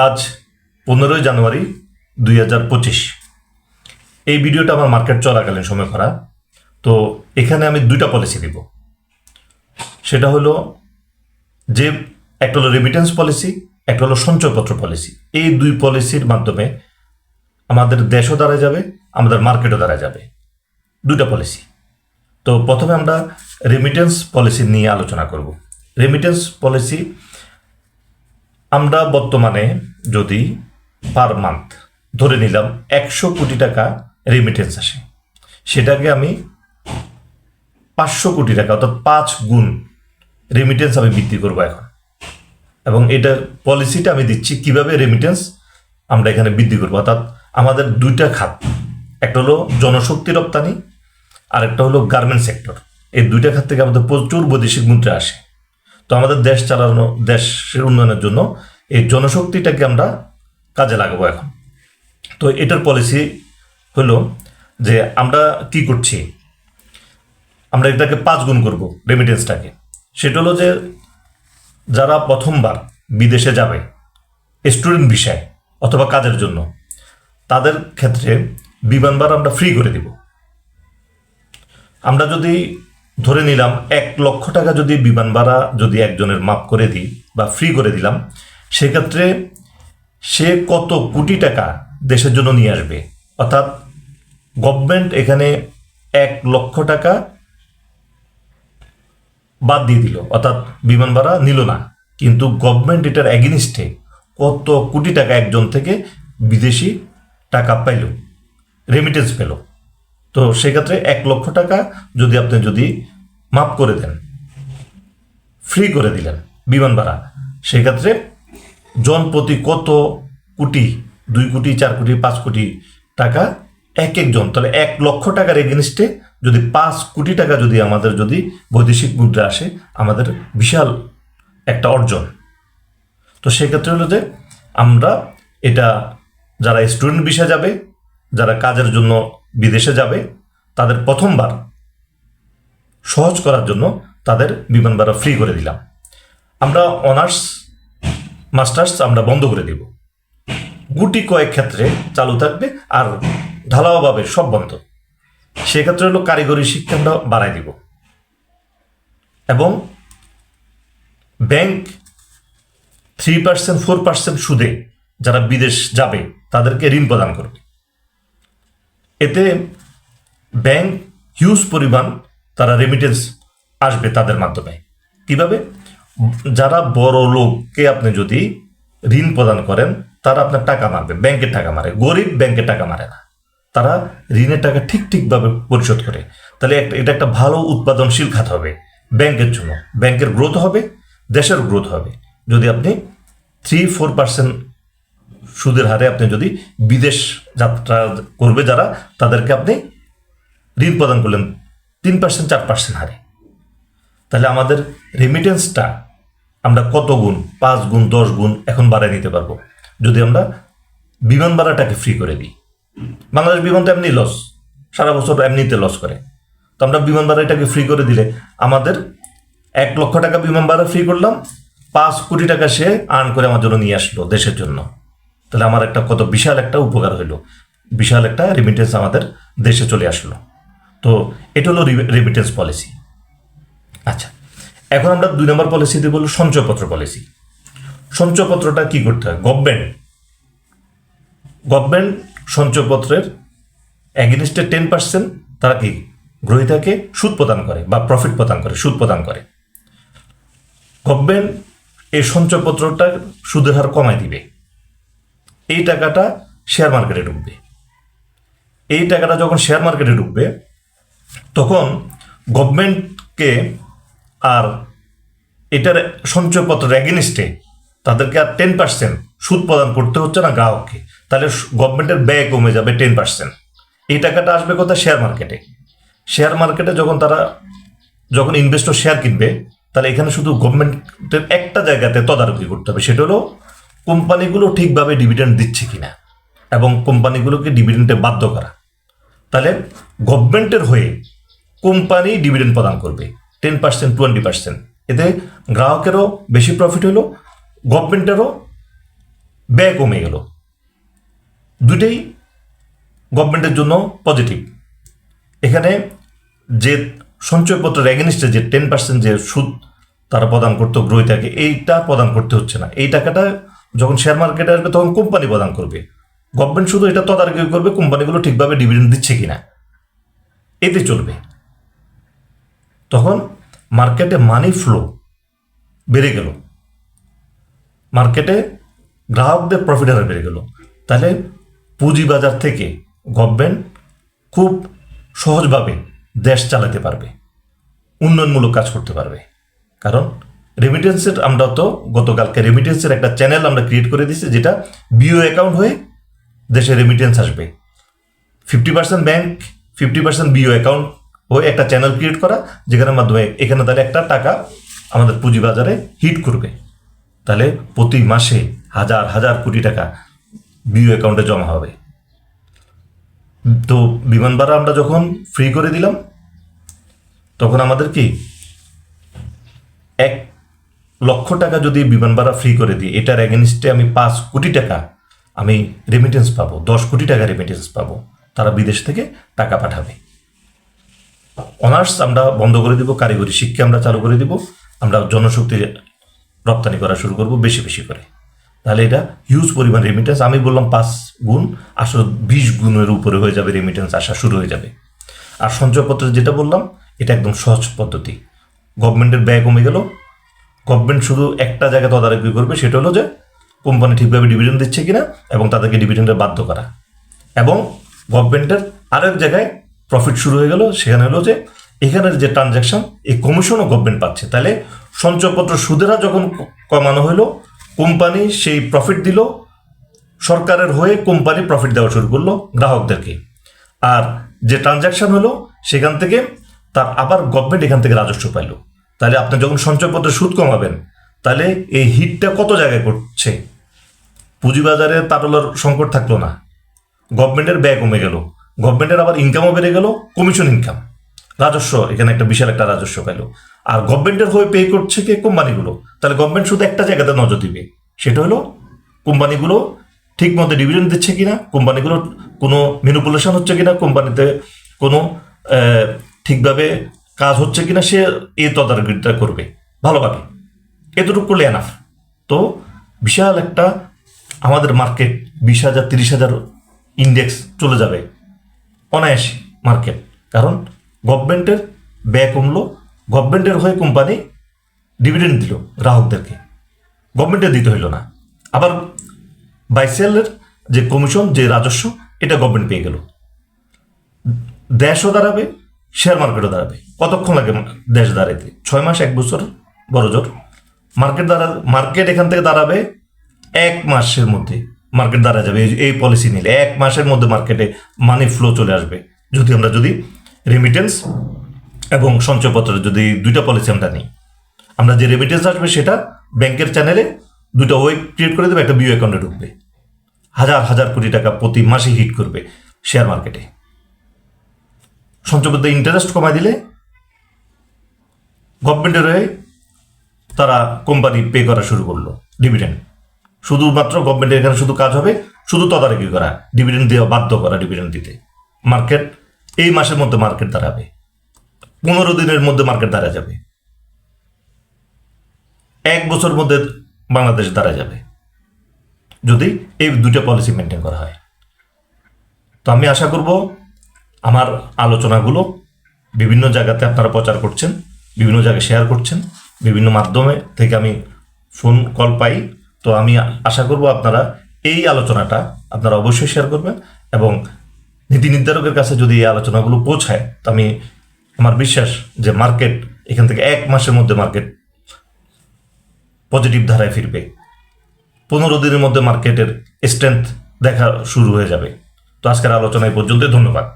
আজ পনেরোই জানুয়ারি দুই হাজার পঁচিশ। এই ভিডিওটা আমার মার্কেট চলাকালীন সময় করা। তো এখানে আমি দুইটা পলিসি দিব। সেটা হলো যে একটা হলো রেমিটেন্স পলিসি একটা হলো সঞ্চয়পত্র পলিসি এই দুই পলিসির মাধ্যমে আমাদের দেশও দ্বারা যাবে, আমাদের মার্কেটও দ্বারা যাবে। দুটা পলিসি তো প্রথমে আমরা রেমিটেন্স পলিসি নিয়ে আলোচনা করব। রেমিটেন্স পলিসি আমরা বর্তমানে যদি পার মান্থ ধরে নিলাম একশো কোটি টাকা রেমিটেন্স আসে, সেটাকে আমি পাঁচশো কোটি টাকা অর্থাৎ পাঁচ গুণ রেমিটেন্স আমি বৃদ্ধি করব এখন। এবং এটা পলিসিটা আমি দিচ্ছি কীভাবে রেমিটেন্স আমরা এখানে বৃদ্ধি করব। অর্থাৎ আমাদের দুইটা খাত, একটা হলো জনশক্তি রপ্তানি আর একটা হলো গার্মেন্ট সেক্টর এই দুইটা খাত থেকে আমাদের প্রচুর বৈদেশিক মুদ্রা আসে। তো আমাদের দেশ চালানো দেশের উন্নয়নের জন্য এই জনশক্তিটাকে আমরা কাজে লাগাবো এখন। তো এটার পলিসি হলো যে আমরা কি করছি? আমরা এটাকে পাঁচ গুণ করব রেমিটেন্সটাকে সেটা হলো যে যারা প্রথমবার বিদেশে যাবে স্টুডেন্ট বিষয় অথবা কাজের জন্য, তাদের ক্ষেত্রে বিমান আমরা ফ্রি করে দিব। আমরা যদি ধরে নিলাম এক লক্ষ টাকা যদি বিমান ভাড়া যদি একজনের মাপ করে দিই বা ফ্রি করে দিলাম, সেক্ষেত্রে সে কত কোটি টাকা দেশের জন্য নিয়ে আসবে? অর্থাৎ গভর্নমেন্ট এখানে এক লক্ষ টাকা বাদ দিয়ে দিল, অর্থাৎ বিমান ভাড়া নিল না। কিন্তু গভর্নমেন্ট এটার অ্যাগেনিস্টে কত কোটি টাকা একজন থেকে বিদেশি টাকা পাইল রেমিটেন্স পেল। তো সেক্ষেত্রে এক লক্ষ টাকা যদি আপনি যদি মাফ করে দেন ফ্রি করে দিলেন বিমান ভাড়া, সেক্ষেত্রে জন প্রতি কত কোটি, দুই কোটি, চার কোটি, পাঁচ কোটি টাকা এক একজন? তাহলে এক লক্ষ টাকার এগেনস্টে যদি পাঁচ কোটি টাকা যদি আমাদের যদি বৈদেশিক মুদ্রা আসে, আমাদের বিশাল একটা অর্জন। তো সেক্ষেত্রে হলো যে আমরা এটা যারা স্টুডেন্ট বিষয়ে যাবে, যারা কাজের জন্য বিদেশে যাবে, তাদের প্রথমবার সহজ করার জন্য তাদের বিমান ভাড়া ফ্রি করে দিলাম। আমরা অনার্স মাস্টার্স আমরা বন্ধ করে দিব। গুটি কয়েক ক্ষেত্রে চালু থাকবে আর ঢালাওভাবে সব বন্ধ। সেক্ষেত্রে হলো কারিগরি শিক্ষা আমরা বাড়াই দিব। এবং bank three percent four percent সুদে যারা বিদেশ যাবে, তাদেরকে ঋণ প্রদান করবে। এতে ব্যাংক হিউজ পরিমাণ তারা রেমিটেন্স আসবে তাদের মাধ্যমে। কীভাবে? যারা বড় লোককে আপনি যদি ঋণ প্রদান করেন, তারা আপনার টাকা মারবে, ব্যাংকের টাকা মারে। গরিব ব্যাংকের টাকা মারে না। তারা ঋণের টাকা ঠিক ঠিকভাবে পরিশোধ করে। তাহলে একটা, এটা একটা ভালো উৎপাদনশীল খাত হবে ব্যাংকের জন্য। ব্যাংকের গ্রোথ হবে, দেশের গ্রোথ হবে। যদি আপনি থ্রি ফোর পার্সেন্ট সুদের হারে আপনি যদি বিদেশ যাত্রা করবে যারা, তাদেরকে আপনি ঋণ প্রদান করলেন তিন পার্সেন্ট, চার পার্সেন্ট হারে। তাহলে আমাদের রেমিটেন্সটা আমরা কত গুণ, পাঁচ গুণ, দশ গুণ এখন বাড়াই নিতে পারব? যদি আমরা বিমান ভাড়াটাকে ফ্রি করে দিই। বাংলাদেশ বিমান তো এমনি লস সারা বছর এমনিতে লস করে। তো আমরা বিমান ভাড়াটাকে ফ্রি করে দিলে আমাদের এক লক্ষ টাকা বিমান ভাড়া ফ্রি করলাম, পাঁচ কোটি টাকা সে আর্ন করে আমার জন্য নিয়ে আসলো দেশের জন্য। তাহলে আমার একটা কত বিশাল একটা উপকার হইল। বিশাল একটা রেমিটেন্স আমাদের দেশে চলে আসলো। তো এটা হলো রেমিটেন্স পলিসি আচ্ছা এখন আমরা দুই নম্বর পলিসি দিয়ে বলব সঞ্চয়পত্র পলিসি সঞ্চয়পত্রটা কি করতে হয়? গভর্নমেন্ট গভর্নমেন্ট সঞ্চয়পত্রের অ্যাগেনিস্টে টেন পার্সেন্ট তারা কি গ্রহীতাকে সুদ প্রদান করে বা প্রফিট প্রদান করে, সুদ প্রদান করে। গভর্নমেন্ট এই সঞ্চয়পত্রটা সুদের হার কমায় দিবে। এই টাকাটা শেয়ার মার্কেটে ঢুকবে। এই টাকাটা যখন শেয়ার মার্কেটে ঢুকবে, তখন গভর্নমেন্টকে আর এটার সঞ্চয়পত্রের অ্যাগেনিস্টে তাদেরকে আর টেন পার্সেন্ট সুদ প্রদান করতে হচ্ছে না গ্রাহককে। তাহলে গভর্নমেন্টের ব্যয় কমে যাবে টেন পার্সেন্ট এই টাকাটা আসবে কোথায়? শেয়ার মার্কেটে শেয়ার মার্কেটে যখন তারা যখন ইনভেস্টর শেয়ার কিনবে, তাহলে এখানে শুধু গভর্নমেন্টের একটা জায়গাতে তদারকি করতে হবে, সেটা হলো কোম্পানিগুলো ঠিকভাবে ডিভিডেন্ড দিচ্ছে কিনা এবং কোম্পানিগুলোকে ডিভিডেন্ডে বাধ্য করা। তাহলে গভর্নমেন্টের হয়ে কোম্পানি ডিভিডেন্ড প্রদান করবে টেন পার্সেন্ট টোয়েন্টি পার্সেন্ট এতে গ্রাহকেরও বেশি প্রফিট হলো গভর্নমেন্টেরও ব্যয় কমে গেল। দুইটাই গভর্নমেন্টের জন্য পজিটিভ এখানে যে সঞ্চয়পত্রের এগেনিস্টে যে টেন পার্সেন্ট যে সুদ তারা প্রদান করতো গ্রহিতাকে এইটা প্রদান করতে হচ্ছে না। এই টাকাটা যখন শেয়ার মার্কেটে আসবে, তখন কোম্পানি প্রদান করবে। গভর্নমেন্ট শুধু এটা তদারকি করবে কোম্পানিগুলো ঠিকভাবে ডিভিডেন্ড দিচ্ছে কিনা। এতে চলবে। তখন মার্কেটে মানি ফ্লো বেড়ে গেল। মার্কেটে গ্রাহকদের প্রফিট আরও বেড়ে গেল। তাহলে পুঁজিবাজার থেকে গভর্নমেন্ট খুব সহজভাবে দেশ চালাতে পারবে। উন্নয়নমূলক কাজ করতে পারবে। কারণ রেমিটেন্সের আমরা তো গতকালকে রেমিটেন্সের একটা চ্যানেল আমরা ক্রিয়েট করে দিয়েছি, যেটা বিও অ্যাকাউন্ট হয়ে দেশে রেমিটেন্স আসবে। Fifty percent bank fifty percent BO account হয়ে একটা চ্যানেল ক্রিয়েট করা, যেখানের মাধ্যমে এখানে তাহলে একটা টাকা আমাদের পুঁজিবাজারে হিট করবে। তাহলে প্রতি মাসে হাজার হাজার কোটি টাকা বিও অ্যাকাউন্টে জমা হবে। তো বিমান ভাড়া আমরা যখন ফ্রি করে দিলাম, তখন আমাদের কি? এক লক্ষ টাকা যদি বিমান ভাড়া ফ্রি করে দিই, এটার এগেনস্টে আমি পাঁচ কোটি টাকা আমি রেমিটেন্স পাবো, দশ কোটি টাকা রেমিটেন্স পাবো, তারা বিদেশ থেকে টাকা পাঠাবে। অনার্স আমরা বন্ধ করে দিব, কারিগরি শিক্ষা আমরা চালু করে দিব, আমরা জনশক্তি রপ্তানি করা শুরু করব বেশি বেশি করে। তাহলে এটা হিউজ পরিমাণ রেমিটেন্স আমি বললাম পাঁচ গুণ, আসলে বিশ গুণের উপরে হয়ে যাবে রেমিটেন্স আসা শুরু হয়ে যাবে। আর সঞ্চয়পত্র যেটা বললাম, এটা একদম সহজ পদ্ধতি। গভর্নমেন্টের ব্যয় কমে গেল গভর্নমেন্ট শুধু একটা জায়গায় তদারকি করবে, সেটা হলো যে কোম্পানি ঠিকভাবে ডিভিডেন্ড দিচ্ছে কিনা এবং তাদেরকে ডিভিডেন্ডে বাধ্য করা। এবং গভর্নমেন্টের আরেক জায়গায় প্রফিট শুরু হয়ে গেল, সেখানে হলো যে এখানের যে ট্রানজ্যাকশন এই কমিশনও গভর্নমেন্ট পাচ্ছে। তাহলে সঞ্চয়পত্র সুদেরা যখন কমানো হলো কোম্পানি সেই প্রফিট দিল, সরকারের হয়ে কোম্পানি প্রফিট দেওয়া শুরু করল গ্রাহকদেরকে। আর যে ট্রানজ্যাকশন হলো, সেখান থেকে তার আবার গভর্নমেন্ট এখান থেকে রাজস্ব পাইলো। তাহলে আপনি যখন সঞ্চয়পত্রে সুদ কমাবেন, তাহলে এই হিটটা কত জায়গায় করছে? পুঁজিবাজারে তারলার সংকট থাকল না। গভর্নমেন্টের ব্যয় কমে গেল। গভর্নমেন্টের আবার ইনকামও বেড়ে গেল কমিশন ইনকাম রাজস্ব, এখানে একটা বিশাল একটা রাজস্ব পেল আর গভর্নমেন্টের হয়ে পে করছে কি? কোম্পানিগুলো। তাহলে গভর্নমেন্ট শুধু একটা জায়গাতে নজর দিবে। সেটা হলো, কোম্পানিগুলো ঠিক মতো ডিভিডেন্ড দিচ্ছে কিনা কোম্পানিগুলো কোনো ম্যানিপুলেশন হচ্ছে কিনা, কোম্পানিতে কোনো ঠিকভাবে কাজ হচ্ছে কিনা সে এই তদারকিটা করবে। ভালোভাবে এতটুকু করলে এনাফ তো বিশাল একটা আমাদের মার্কেট বিশ হাজার, তিরিশ হাজার ইন্ডেক্স চলে যাবে। অনায়াসী মার্কেট। কারণ গভর্নমেন্টের ব্যয় কমলো। গভর্নমেন্টের হয়ে কোম্পানি ডিভিডেন্ড দিল গ্রাহকদেরকে। গভর্নমেন্টের দিতে হইল না। আবার বাইসেলের যে কমিশন যে রাজস্ব, এটা গভর্নমেন্ট পেয়ে গেল। দেশও দাঁড়াবে। শেয়ার মার্কেটও দাঁড়াবে। কতক্ষণ লাগে দেশ দাঁড়াইতে? ছয় মাস, এক বছর? বড় জোর। মার্কেট দাঁড়া, মার্কেট এখান থেকে দাঁড়াবে এক মাসের মধ্যে মার্কেট দাঁড়া যাবে। এই- পলিসি নিলে এক মাসের মধ্যে মার্কেটে মানি ফ্লো চলে আসবে। যদি আমরা যদি রেমিটেন্স এবং সঞ্চয়পত্রের যদি দুইটা পলিসি আমরা নিই, আমরা যে রেমিটেন্স আসবে সেটা ব্যাংকের চ্যানেলে দুটো ওয়েব ক্রিয়েট করে দেবে, একটা বিও অ্যাকাউন্টে ঢুকবে। হাজার হাজার কোটি টাকা প্রতি মাসে হিট করবে শেয়ার মার্কেটে। সঞ্চয়পত্রে ইন্টারেস্ট কমায় দিলে গভর্নমেন্টের হয়ে তারা কোম্পানি পে করা শুরু করল ডিভিডেন্ড শুধুমাত্র গভর্নমেন্টের এখানে শুধু কাজ হবে, শুধু তদারকি করা ডিভিডেন্ড দেওয়া বাধ্য করা ডিভিডেন্ড দিতে। মার্কেট এই মাসের মধ্যে মার্কেট দাঁড়াবে। পনেরো দিনের মধ্যে মার্কেট দাঁড়া যাবে। এক বছর মধ্যে বাংলাদেশ দাঁড়া যাবে। যদি এই দুটো পলিসি মেনটেন করা হয়। তো আমি আশা করব আমার আলোচনাগুলো বিভিন্ন জায়গাতে আপনারা প্রচার করছেন, বিভিন্ন জায়গায় শেয়ার করছেন, বিভিন্ন মাধ্যমে থেকে আমি ফোন কল পাই। তো আমি আশা করব আপনারা এই আলোচনাটা আপনারা অবশ্যই শেয়ার করবেন এবং নীতি নির্ধারকের কাছে যদি এই আলোচনাগুলো পৌঁছায়, তো আমি আমার বিশ্বাস যে মার্কেট এখান থেকে এক মাসের মধ্যে মার্কেট পজিটিভ ধারায় ফিরবে। পনেরো দিনের মধ্যে মার্কেটের স্ট্রেংথ দেখা শুরু হয়ে যাবে। তো আজকের আলোচনা এই পর্যন্ত ধন্যবাদ।